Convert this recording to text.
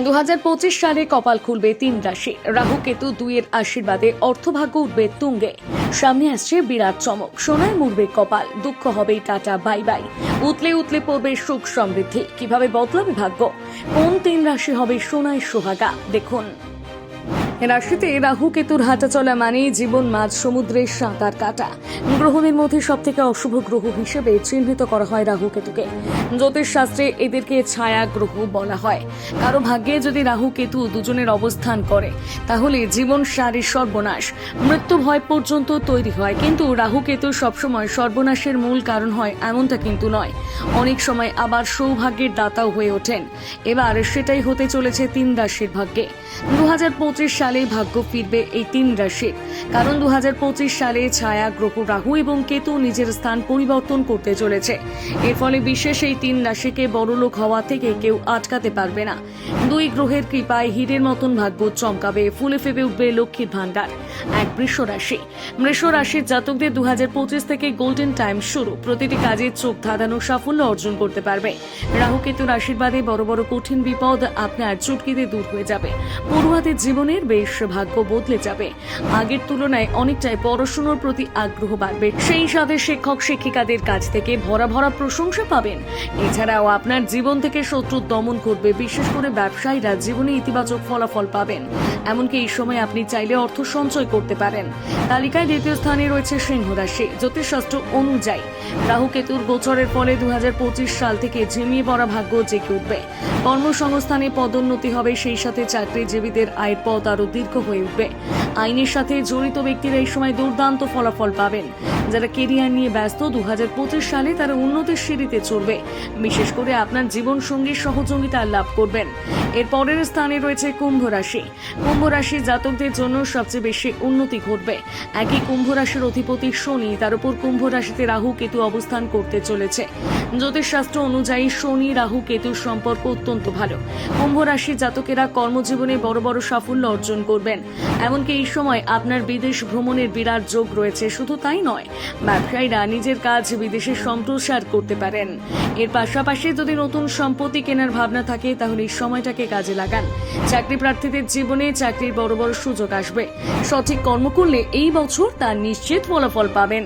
দু হাজার পঁচিশ সালে কপাল খুলবে তিন রাশি। রাহু কেতু দুইয়ের আশীর্বাদে অর্থভাগ্য উঠবে তুঙ্গে। সামনে আসছে বিরাট চমক। সোনায় মুড়বে কপাল। দুঃখ হবে টাটা, বাই বাই। উতলে উতলে পড়বে সুখ সমৃদ্ধি। কীভাবে বদলাবে ভাগ্য? কোন তিন রাশি হবে সোনায় সোহাগা? দেখুন। রাশিতে রাহু কেতুর হাঁটা চলা মানেই জীবন মাঝ সমুদ্রের সাঁতার কাটা। গ্রহদের মধ্যে সব থেকে অশুভ গ্রহ হিসেবে চিহ্নিত করা হয় রাহু কেতুকে। জ্যোতিষ শাস্ত্রে এদেরকে ছায়া গ্রহ বলা হয়। কারও ভাগ্যে যদি রাহু কেতু দুজনের অবস্থান করে, তাহলে জীবন সারি সর্বনাশ। মৃত্যু ভয় পর্যন্ত তৈরি হয়, কিন্তু রাহু কেতু সবসময় সর্বনাশের মূল কারণ হয় এমনটা কিন্তু নয়। অনেক সময় আবার সৌভাগ্যের দাতাও হয়ে ওঠেন। এবার সেটাই হতে চলেছে তিন রাশির ভাগ্যে। দু সালে ভাগ্য ফিরবে এই তিন রাশির কারণ দু হাজার পঁচিশ সালে ছায়া, গ্রহ, রাহু এবং কেতু নিজের স্থান পরিবর্তন করতে চলেছে। এর ফলে বিশেষ এই তিন রাশিকে বড়লোক হওয়া থেকে কেউ আটকাতে পারবে না। দুই গ্রহের কৃপায় হীরের মতন ভাগ্য চমকাবে, ফুলে ফেপে উঠবে লক্ষ্মীর ভান্ডার এক বৃষ রাশি। বৃষ রাশির জাতকদের দু হাজার পঁচিশ থেকে গোল্ডেন টাইম শুরু। প্রতিটি কাজে চোখ ধাঁধানো সাফল্য অর্জন করতে পারবে। রাহু কেতুর আশীর্বাদে বড় বড় কঠিন বিপদ আপনার চুটকিতে দূর হয়ে যাবে। পড়ুয়াদের জীবনের বেশ ভাগ্য বদলে যাবে। আগের তুলনায় অনেকটাই পড়াশোনার প্রতি আগ্রহ বাড়বে। সেই সাথে শিক্ষক, শিক্ষিকাদের কাছ থেকে ভরা ভরা প্রশংসা পাবেন। এছাড়াও আপনার জীবন থেকে শত্রু দমন করবে। বিশেষ করে ব্যবসায়ীরা জীবনে ইতিবাচক ফলাফল পাবেন। এমনকি এই সময় আপনি চাইলে অর্থ সঞ্চয় করতে পারেন। তালিকায় দ্বিতীয় স্থানে রয়েছে সিংহ রাশি জ্যোতিষশাস্ত্র অনুযায়ী, রাহু কেতুর গোচরের ফলে দু সাল থেকে ঝিমিয়ে পড়া ভাগ্য জেগে উঠবে। কর্মসংস্থানে পদোন্নতি হবে। সেই সাথে চাকরিজীবীদের আয়ের পথ আরও দীর্ঘ হয়ে উঠবে। আইনের সাথে জড়িত ব্যক্তিরা এই সময় দুর্দান্ত ফলাফল পাবেন। যারা কেরিয়ার নিয়ে ব্যস্ত দু সালে তারা উন্নতির সিঁড়িতে চড়বে। বিশেষ করে আপনার জীবন সঙ্গীর সহযোগিতা লাভ করবেন। এর পরের স্থানে রয়েছে কুম্ভ রাশি। কুম্ভ রাশির জাতকদের জন্য সবচেয়ে বেশি উন্নতি ঘটবে। একই কুম্ভ রাশির অধিপতি শনি তার উপর কুম্ভ রাশিতে রাহু কেতু অবস্থান করতে চলেছে। জ্যোতিষশাস্ত্র অনুযায়ী শনি, রাহু, কেতুর সম্পর্ক অত্যন্ত ভালো। কুম্ভ রাশির জাতকেরা কর্মজীবনে বড় বড় সাফল্য অর্জন করবেন। এমনকি এই সময় আপনার বিদেশ ভ্রমণের বিরাট যোগ রয়েছে, শুধু তাই নয়, ব্যবসায়ীরা নিজের কাজ বিদেশে সম্প্রসার করতে পারেন। এর পাশাপাশি যদি নতুন সম্পত্তি কেনার ভাবনা থাকে, তাহলে এই সময়টাকে কাজে লাগান। চাকরি প্রার্থীদের জীবনে চাকরির বড় বড় সুযোগ আসবে। সঠিক কর্ম করলে এই বছর তার নিশ্চিত ফলাফল পাবেন।